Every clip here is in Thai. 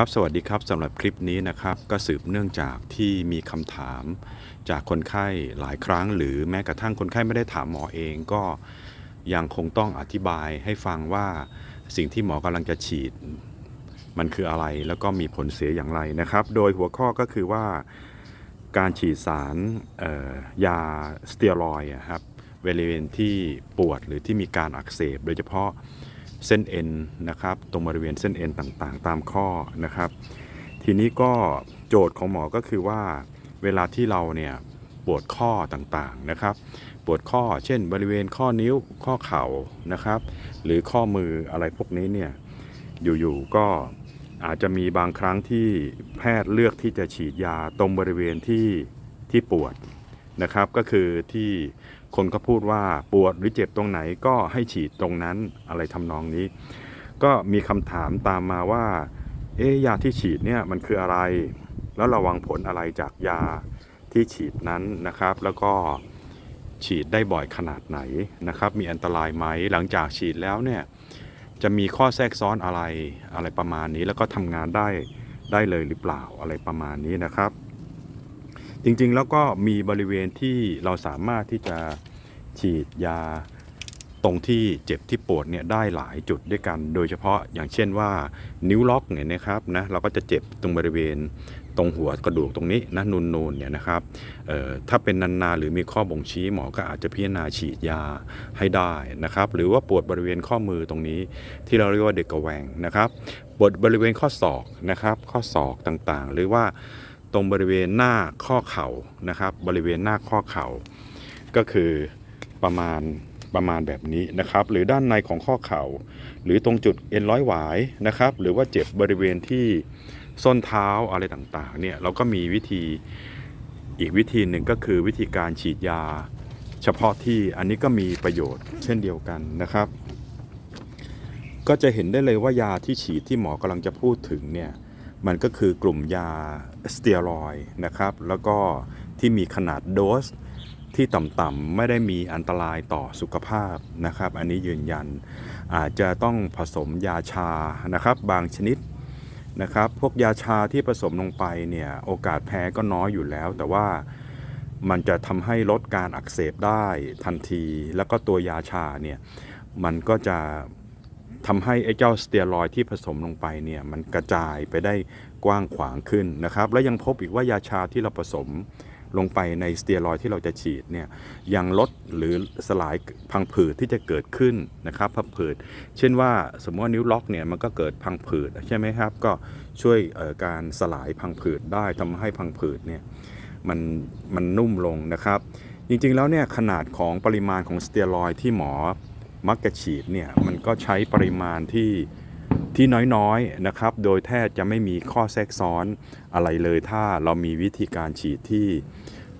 ครับสวัสดีครับสำหรับคลิปนี้นะครับ ก็สืบเนื่องจากที่มีคำถามจากคนไข้หลายครั้ง หรือแม้กระทั่งคนไข้ไม่ได้ถามหมอเองก็ยังคงต้องอธิบายให้ฟังว่าสิ่งที่หมอกำลังจะฉีด มันคืออะไรแล้วก็มีผลเสียอย่างไรนะครับ โดยหัวข้อก็คือว่าการฉีดสารยาสเตียรอย์ครับบริเวณที่ปวดหรือที่มีการอักเสบโดยเฉพาะ เส้นเอ็นนะครับ ตรงบริเวณเส้นเอ็นต่างๆ ตามข้อนะครับ ทีนี้ก็โจทย์ของหมอก็คือว่าเวลาที่เราเนี่ยปวดข้อต่างๆนะครับ ปวดข้อเช่น บริเวณข้อนิ้วข้อเข่านะครับ หรือข้อมืออะไรพวกนี้เนี่ยอยู่ๆก็อาจจะมีบางครั้งที่แพทย์เลือกที่จะฉีดยาตรงบริเวณที่ที่ปวดนะครับ ก็คือที่ คนก็พูดว่าปวดหรือเจ็บตรงไหนก็ให้ฉีดตรงนั้นอะไรทำนองนี้ ก็มีคำถามตามมาว่า เอ๊ยาที่ฉีดเนี่ยมันคืออะไร แล้วระวังผลอะไรจากยาที่ฉีดนั้นนะครับ แล้วก็ฉีดได้บ่อยขนาดไหนนะครับ มีอันตรายไหมหลังจากฉีดแล้วเนี่ยจะมีข้อแทรกซ้อนอะไรอะไรประมาณนี้ แล้วก็ทำงานได้ได้เลยหรือเปล่าอะไรประมาณนี้นะครับ จริงๆแล้วก็มีบริเวณที่เราสามารถที่จะ ฉีดยาตรงที่เจ็บที่ปวดเนี่ยได้หลายจุดด้วยกัน โดยเฉพาะอย่างเช่นว่านิ้วล็อกเนี่ยนะครับนะเราก็จะเจ็บตรงบริเวณตรงหัวกระดูกตรงนี้นะนูนๆเนี่ยนะครับถ้าเป็นนานๆหรือมีข้อบ่งชี้หมอก็อาจจะพิจารณาฉีดยาให้ได้นะครับ หรือว่าปวดบริเวณข้อมือตรงนี้ ที่เราเรียกว่าเด็กกระแวงนะครับปวดบริเวณข้อศอกนะครับ ข้อศอกต่างๆ หรือว่าตรงบริเวณหน้าข้อเข่านะครับ บริเวณหน้าข้อเข่าก็คือ ประมาณประมาณแบบนี้นะครับ หรือด้านในของข้อเข่า หรือตรงจุดเอ็นร้อยหวายนะครับ หรือว่าเจ็บบริเวณที่ส้นเท้าอะไรต่างๆเนี่ยเราก็มีวิธีอีกวิธีหนึ่งก็คือวิธีการฉีดยา เฉพาะที่อันนี้ก็มีประโยชน์เช่นเดียวกันนะครับ ก็จะเห็นได้เลยว่ายาที่ฉีดที่หมอกำลังจะพูดถึงเนี่ยมันก็คือกลุ่มยาสเตียรอยนะครับ แล้วก็ที่มีขนาดโดส ที่ต่ำๆไม่ได้มีอันตรายต่อสุขภาพนะครับ อันนี้ยืนยันอาจจะต้องผสมยาชานะครับ บางชนิดนะครับ พวกยาชาที่ผสมลงไปเนี่ยโอกาสแพ้ก็น้อยอยู่แล้ว แต่ว่ามันจะทำให้ลดการอักเสบได้ทันที แล้วก็ตัวยาชาเนี่ยมันก็จะทำให้ไอ้เจ้าสเตียรอยที่ผสมลงไปเนี่ยมันกระจายไปได้กว้างขวางขึ้นนะครับ และยังพบอีกว่ายาชาที่เราผสม ลงไปในสเตียรอยที่เราจะฉีดเนี่ยยังลดหรือสลายพังผืดที่จะเกิดขึ้นนะครับพังผืดเช่นว่าสมมติว่านิ้วล็อกเนี่ยมันก็เกิดพังผืดใช่ไหมครับ ก็ช่วยการสลายพังผืดได้ทำให้พังผืดเนี่ยมันมันนุ่มลงนะครับ จริงๆแล้วเนี่ยขนาดของปริมาณของสเตียรอยที่หมอมักจะฉีดเนี่ยมันก็ใช้ปริมาณที่ ที่น้อยๆนะครับ โดยแทบจะไม่มีข้อแทรกซ้อนอะไรเลยถ้าเรามีวิธีการฉีดที่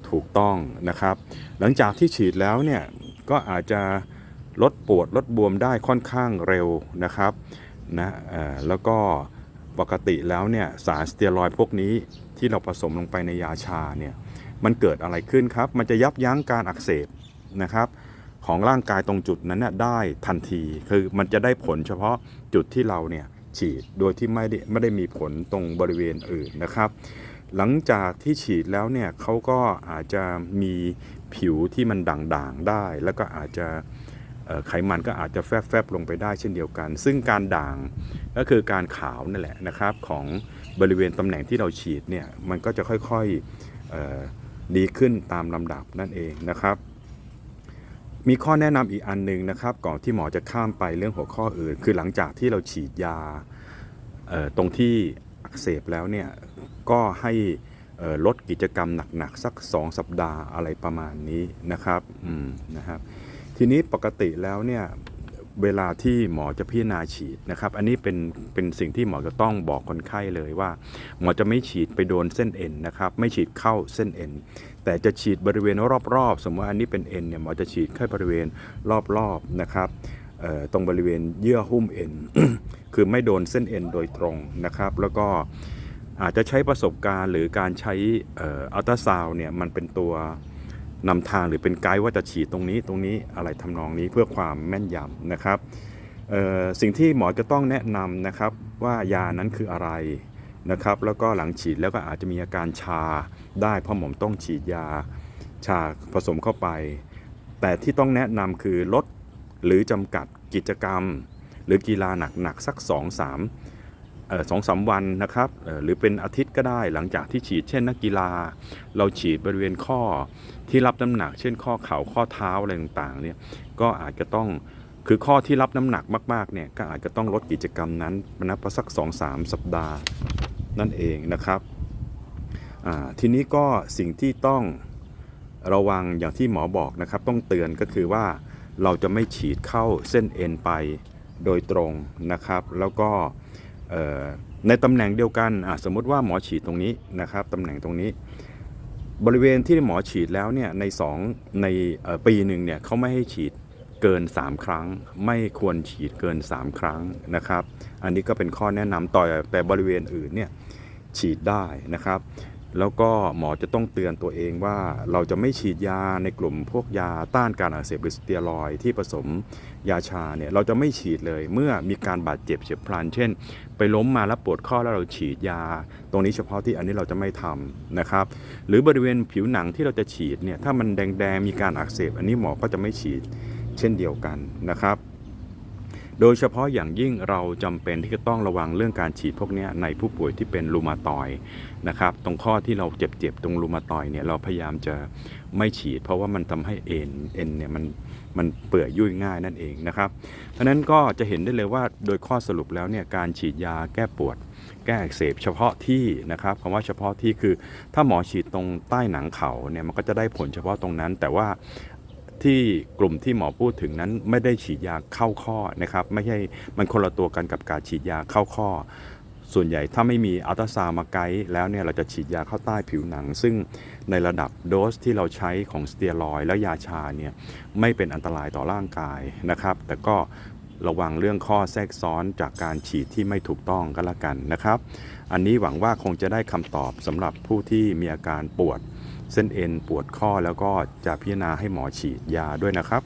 ถูกต้องนะครับ หลังจากที่ฉีดแล้วเนี่ยก็อาจจะลดปวดลดบวมได้ค่อนข้างเร็วนะครับนะแล้วก็ปกติแล้วเนี่ยสารสเตียรอยพวกนี้ที่เราผสมลงไปในยาชาเนี่ยมันเกิดอะไรขึ้นครับ มันจะยับยั้งการอักเสบนะครับ ของร่างกายตรงจุดนั้นน่ะได้ทันที คือมันจะได้ผลเฉพาะจุดที่เราเนี่ยฉีดโดยที่ไม่ได้ไม่ได้มีผลตรงบริเวณอื่นนะครับ หลังจากที่ฉีดแล้วเนี่ยเขาก็อาจจะมีผิวที่มันด่างๆได้ แล้วก็อาจจะไขมันก็อาจจะแฟบๆลงไปได้เช่นเดียวกัน ซึ่งการด่างก็คือการขาวนั่นแหละนะครับ ของบริเวณตำแหน่งที่เราฉีดเนี่ยมันก็จะค่อยๆดีขึ้นตามลำดับนั่นเองนะครับ มีข้อแนะนำอีกอันหนึงนะครับ ก่อนที่หมอจะข้ามไปเรื่องหัวข้ออื่น คือหลังจากที่เราฉีดยาตรงที่อักเสบแล้วเนี่ยก็ให้ลดกิจกรรมหนักๆ สัก 2 สัปดาห์อะไรประมาณนี้นะครับอืมนะครับทีนี้ปกติแล้วเนี่ยเวลาที่หมอจะพิจารณาฉีดนะครับ อันนี้เป็นเป็นสิ่งที่หมอจะต้องบอกคนไข้เลยว่า หมอจะไม่ฉีดไปโดนเส้นเอ็นนะครับ ไม่ฉีดเข้าเส้นเอ็น แต่จะฉีดบริเวณรอบๆ สมมติว่าอันนี้เป็นเอ็นเนี่ยหมอจะฉีดแค่บริเวณรอบๆนะครับตรงบริเวณเยื่อหุ้มเอ็นคือไม่โดนเส้นเอ็นโดยตรงนะครับ แล้วก็อาจจะใช้ประสบการณ์หรือการใช้อัลตราซาวเนี่ยมันเป็นตัวนำทางหรือเป็นไกด์ว่าจะฉีดตรงนี้ตรงนี้อะไรทำนองนี้เพื่อความแม่นยำนะครับสิ่งที่หมอจะต้องแนะนำนะครับว่ายานั้นคืออะไรนะครับ แล้วก็หลังฉีดแล้วก็อาจจะมีอาการชา ได้เพราะหมอมต้องฉีดยาชาผสมเข้าไป แต่ที่ต้องแนะนำคือลดหรือจำกัดกิจกรรม หรือกีฬาหนักๆสัก 2-3สองสามวันนะครับหรือเป็นอาทิตย์ก็ได้หลังจากที่ฉีดเช่นนักกีฬา เราฉีดบริเวณข้อที่รับน้ำหนัก เช่นข้อเข่าข้อเท้าอะไรต่างๆเนี่ยก็อาจจะต้องคือข้อที่รับน้ำหนักมากๆเนี่ยก็อาจจะต้องลดกิจกรรมนั้นนับสัก2-3 สัปดาห์นั่นเองนะครับ ทีนี้ก็สิ่งที่ต้องระวังอย่างที่หมอบอกนะครับ ต้องเตือนก็คือว่าเราจะไม่ฉีดเข้าเส้นเอ็นไปโดยตรงนะครับ แล้วก็ในตำแหน่งเดียวกันสมมติว่าหมอฉีดตรงนี้นะครับตำแหน่งตรงนี้ บริเวณที่หมอฉีดแล้วเนี่ยในสองในปีหนึ่งเนี่ยเขาไม่ให้ฉีดเกิน 3 ครั้ง ไม่ควรฉีดเกิน 3 ครั้งนะครับ อันนี้ก็เป็นข้อแนะนำต่อแต่บริเวณอื่นเนี่ยฉีดได้นะครับ แล้วก็หมอจะต้องเตือนตัวเองว่าเราจะไม่ฉีดยาในกลุ่มพวกยาต้านการอักเสบหรือสเตียรอยที่ผสมยาชาเนี่ยเราจะไม่ฉีดเลยเมื่อมีการบาดเจ็บเฉียบพลัน เช่น ไปล้มมาแล้วปวดข้อแล้วเราฉีดยา ตรงนี้เฉพาะที่อันนี้เราจะไม่ทำนะครับ หรือบริเวณผิวหนังที่เราจะฉีดเนี่ยถ้ามันแดงๆมีการอักเสบ อันนี้หมอก็จะไม่ฉีดเช่นเดียวกันนะครับ โดยเฉพาะอย่างยิ่งเราจำเป็นที่จะต้องระวังเรื่องการฉีดพวกนี้ในผู้ป่วยที่เป็นรูมาตอยนะครับ ตรงข้อที่เราเจ็บๆตรงรูมาตอยเนี่ยเราพยายามจะไม่ฉีด เพราะว่ามันทำให้เอ็นเอ็นเนี่ยมันมันเปื่อยยุ่ยง่ายนั่นเองนะครับ เพราะฉะนั้นก็จะเห็นได้เลยว่าโดยข้อสรุปแล้วเนี่ยการฉีดยาแก้ปวด แก้อักเสบเฉพาะที่นะครับคำว่าเฉพาะที่คือถ้าหมอฉีดตรงใต้หนังเขาเนี่ยมันก็จะได้ผลเฉพาะตรงนั้น แต่ว่า ที่กลุ่มที่หมอพูดถึงนั้นไม่ได้ฉีดยาเข้าข้อนะครับ ไม่ใช่มันคนละตัวกันกับการฉีดยาเข้าข้อ ส่วนใหญ่ถ้าไม่มีอัลตราซาวมาไกด์แล้วเนี่ยเราจะฉีดยาเข้าใต้ผิวหนัง ซึ่งในระดับโดสที่เราใช้ของสเตียรอยและยาชาเนี่ยไม่เป็นอันตรายต่อร่างกายนะครับ แต่ก็ระวังเรื่องข้อแทรกซ้อนจากการฉีดที่ไม่ถูกต้องก็แล้วกันนะครับ อันนี้หวังว่าคงจะได้คำตอบสำหรับผู้ที่มีอาการปวด เส้นเอ็นปวดข้อแล้วก็จะพิจารณาให้หมอฉีดยาด้วยนะครับ